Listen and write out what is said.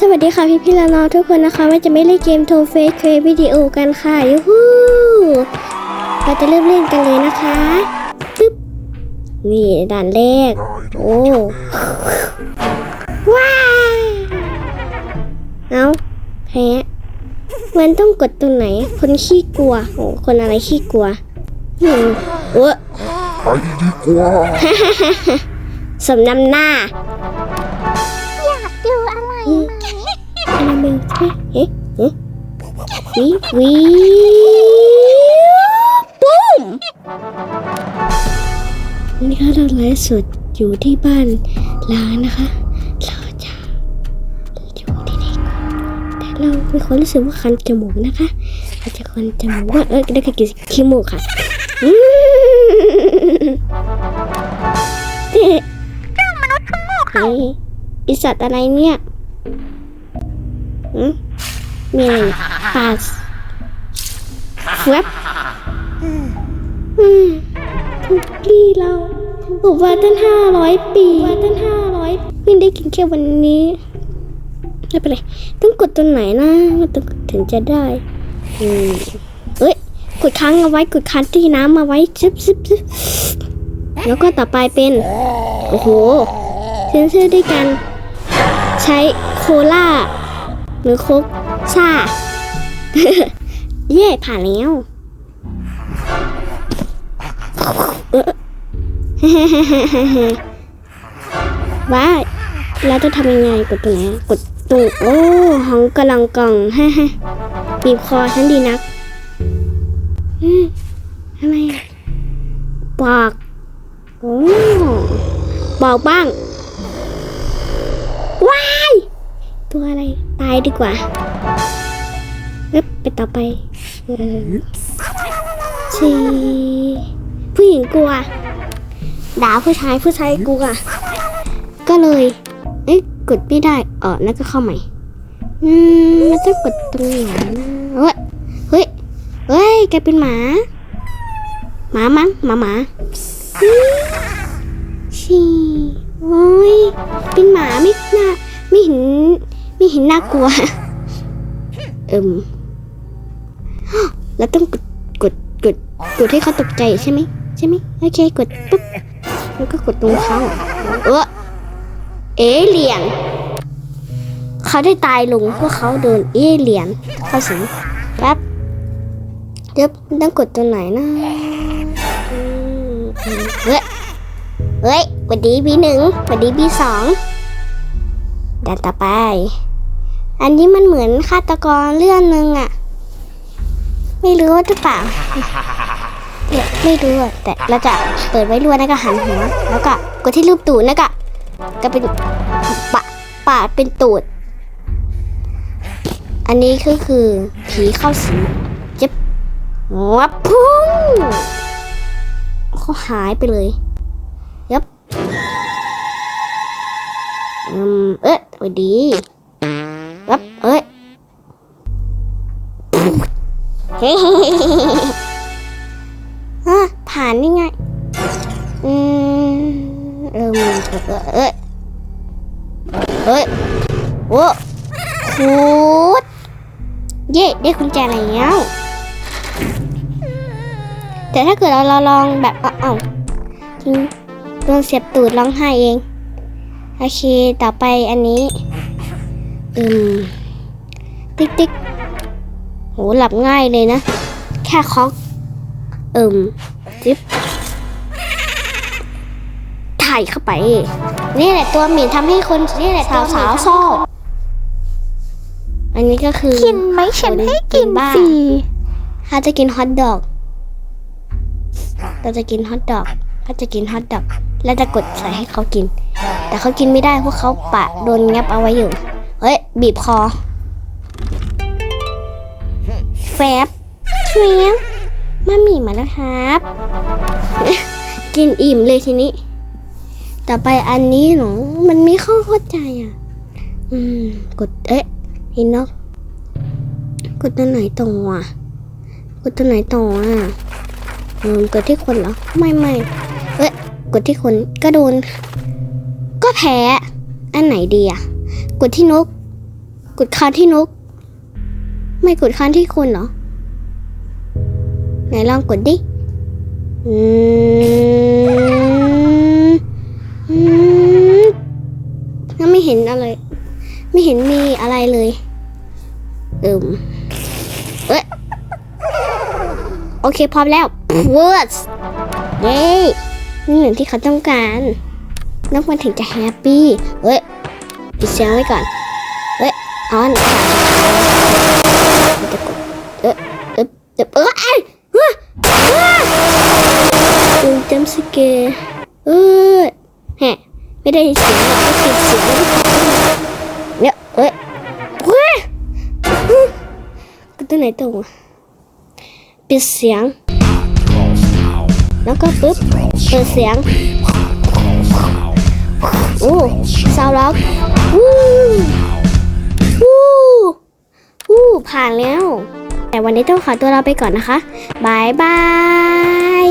สวัสดีค่ะพี่พี่ๆน้องๆทุกคนนะคะว่าจะไม่เล่นเกมโทเฟสเครวิดีโอกันค่ะยูฮูเราจะเริ่มเล่นกันเลยนะคะปึ๊บนี่ด่านแรกโอ้ว้าวเอาแพ้มันต้องกดตรงไหน คนขี้กลัวโอ้คนอะไรขี้กลัวหืมโอ้ไปดีกว่าสมน้ำหน้า วิวิปุ้มนี่ค่ะเราไลฟ์สดอยู่ที่บ้านล้างนะคะเราจะอยู่ที่นี่ก่อนแต่เรามีความรู้สึกว่าคันจมูกนะคะเราจจะคันจมูกว่าเออได้แค่กินขี้มูกค่ะอืมเฮ้ยเฮ้ยอีสัตว์อะไรเนี่ย อืมมีอะไรอีกปาสเว็บอืมคุกกี้เราบอกว่าตั้งห้าร้อยปีว่าตั้งห้าร้อยไม่ได้กินแค่วันนี้ไม่เป็นไรต้องกดตัวไหนนะมันต้องถึงจะได้อืมเอ้ยกดค้างเอาไว้กดค้างที่น้ำมาไว้ซึบซึบซึบแล้วก็ต่อไปเป็น โอ้โหเซนเซอร์ด้วยกัน ใช้โคล่า หรือโคกซ่า เย่ผ่านแล้วว้ายเราจะทำยังไงกดตรงไหนกดตรงโอ้ห้องกำลังกล่องฮ่าฮ่าบีบคอฉันดีนักอืมอะไรอะบอกโอ้บอกบ้าง ว้าย ตัวอะไร ดีกว่าเอ๊บไปต่อไปชีผู้หญิงกลัว ด่าผู้ชายผู้ชายกลัว ก็เลย เอ๊ะกดไม่ได้เออแล้วก็เข้าใหม่ อืมมันจะกดตรงไหนนะเฮ้ย เฮ้ย เฮ้ยแกเป็นหมา หมามั้งหมาหมาชีโอ้ยเป็นหมา ไม่เห็นน่ากลัวเอิมแล้วต้องกดกดกดกดให้เขาตกใจใช่ไหมใช่ไหมโอเคกดปุ๊บแล้วก็กดตรงเขาเออเอเหลียนเขาได้ตายลงเพราะเขาโดนเอเหลียนเข้าสิงแป๊บเดี๋ยวต้องกดตัวไหนนะเฮ้ยเฮ้ยสวัสดีบีหนึ่งสวัสดีบีสองด่านต่อไป อันนี้มันเหมือนฆาตกรเรื่องหนึ่งอะไม่รู้ว่าหรือเปล่าเนี่ยไม่รู้แต่เราจะเปิดไว้รวนแล้วก็หันหัวแล้วก็กดที่รูปตูดแล้วก็ก็เป็นปะปาดเป็นตูด อันนี้ก็คือผีเข้าสิงเจ็บวับพุ่งเขาหายไปเลยยับอืมเอ๊ะสวัสดีับเอ้ยเฮ้ผ่านนี่ไง อืมเออมันเอ้ยเอ้ยโอ้คูดเย่ได้กุญแจแล้วแต่ถ้าเกิดเราเราลองแบบเอาเอาจริงโดนเสียบตูดร้องไห้เอง โอเค ต่อไปอันนี้ อืม ติ๊กติ๊กโหหลับง่ายเลยนะ แค่เคอกอืมจิ๊บถ่ายเข้าไป นี่แหละตัวหมีทำให้คนนี่แหละตัวสาวชอบอันนี้ก็คือกินไหมฉันให้กินบ้าฟรีเขาจะกินฮอทดอกเราจะกินฮอทดอกเขาจะกินฮอทดอก แล้วจะกดใส่ให้เขากิน แต่เขากินไม่ได้เพราะเขาปะโดนงับเอาไว้อยู่เฮ้ย บีบคอแฟบแฟบมามีมาแล้วครับ กินอิ่มเลยทีนี้ ต่อไปอันนี้หนูมันไม่เข้าเข้าใจอะ อืม กดเอ๊ะอินน็อกกดตัวไหนตรงวะกดตัวไหนต่ออะอืมกดที่คนเหรอ ไม่ไม่เอ้ยกดที่คนก็โดน ก็แพ้ อันไหนดีอะ กดที่นก กดค้างที่นกไม่กดค้างที่คนเหรอ ไหนลองกดดิอืมอืมไม่เห็นอะไร ไม่เห็นมีอะไรเลย เอิมเอ้ยโอเคพร้อมแล้ว w o r d s เย้นี่หนึ่งที่เขาต้องการนกมันถึงจะแฮปปี้ เฮ้ยปิดเสียงไว้ก่อน เฮ้ยออนเอ๊ะเอ๊ะเอ๊ะเอ๊ะเอ้ยเฮ้ยเฮ้ยดูจำสเกร์เอ้ยแฮะไม่ได้เสียงหรอกไม่ปิดเสียงเนี่ยเอ้ยเฮ้ยก็ตัวไหนตรงวะปิดเสียงแล้วก็ปุ๊บ เปิดเสียง โอ้ ซาวล็อกวู้วู้ วู้ผ่านแล้ว แต่วันนี้ต้องขอตัวเราไปก่อนนะคะบายบาย